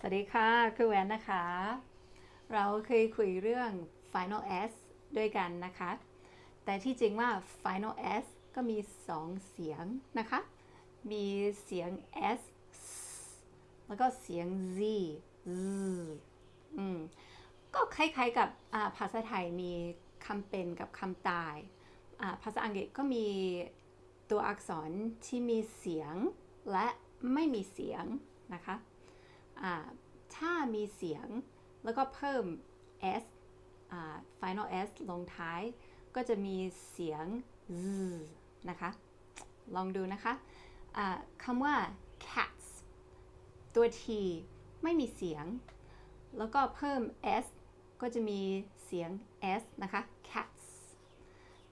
สวัสดีค่ะคือแวนนะคะ เราเคยคุยเรื่อง Final S ด้วยกันนะคะ แต่ที่จริงว่า Final S ก็มี 2 เสียงนะคะ มีเสียง S แล้วก็เสียง Z Z อืมก็คล้ายๆกับภาษาไทยมีคำเป็นกับคำตาย ภาษาอังกฤษก็มีตัวอักษรที่มีเสียงและไม่มีเสียงนะคะ ถ้ามีเสียงแล้วก็เพิ่ม s final s ลงท้าย ก็จะมีเสียง z นะคะ ลองดูนะคะอ่าคำว่า cats ตัว t ไม่มีเสียง แล้วก็เพิ่ม s ก็จะมีเสียง s นะคะ cats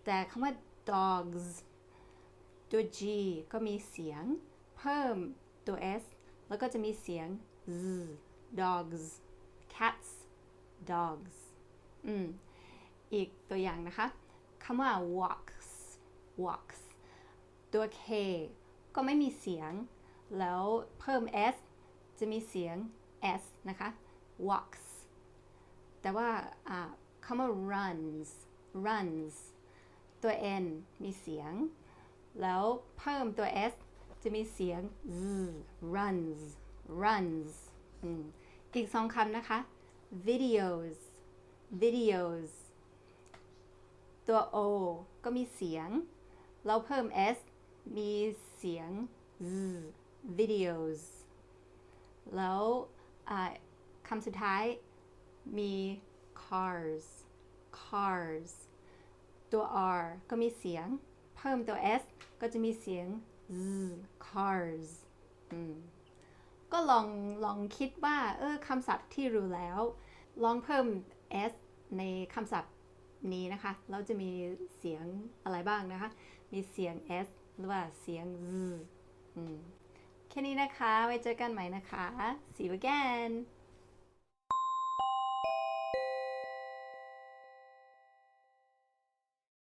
แต่คำว่า dogs ตัว g ก็มีเสียง เพิ่มตัว s แล้วก็จะมีเสียง z dogs cats dogs อืม อีกตัวอย่างนะคะคำว่า walks walks ตัว k ก็ไม่มีเสียง แล้วเพิ่ม s จะมีเสียง s นะคะ walks แต่ว่าอ่าคำว่า runs runs ตัว n มีเสียง แล้วเพิ่มตัว s จะมีเสียง z runs runs อีกสองคำนะคะ videos videos ตัว o ก็มีเสียง เราเพิ่ม s มีเสียง z videos แล้วคำสุดท้ายมี cars cars ตัว r ก็มีเสียง เพิ่มตัว s ก็จะมีเสียง cars อืมก็ลองลองคิดว่า เออคำศัพท์ที่รู้แล้ว ลองเพิ่ม s ในคำศัพท์นี้นะคะ เราจะมีเสียงอะไรบ้างนะคะ มีเสียง s หรือว่าเสียง z อืมแค่นี้นะคะ ไว้เจอกันใหม่นะคะ see you again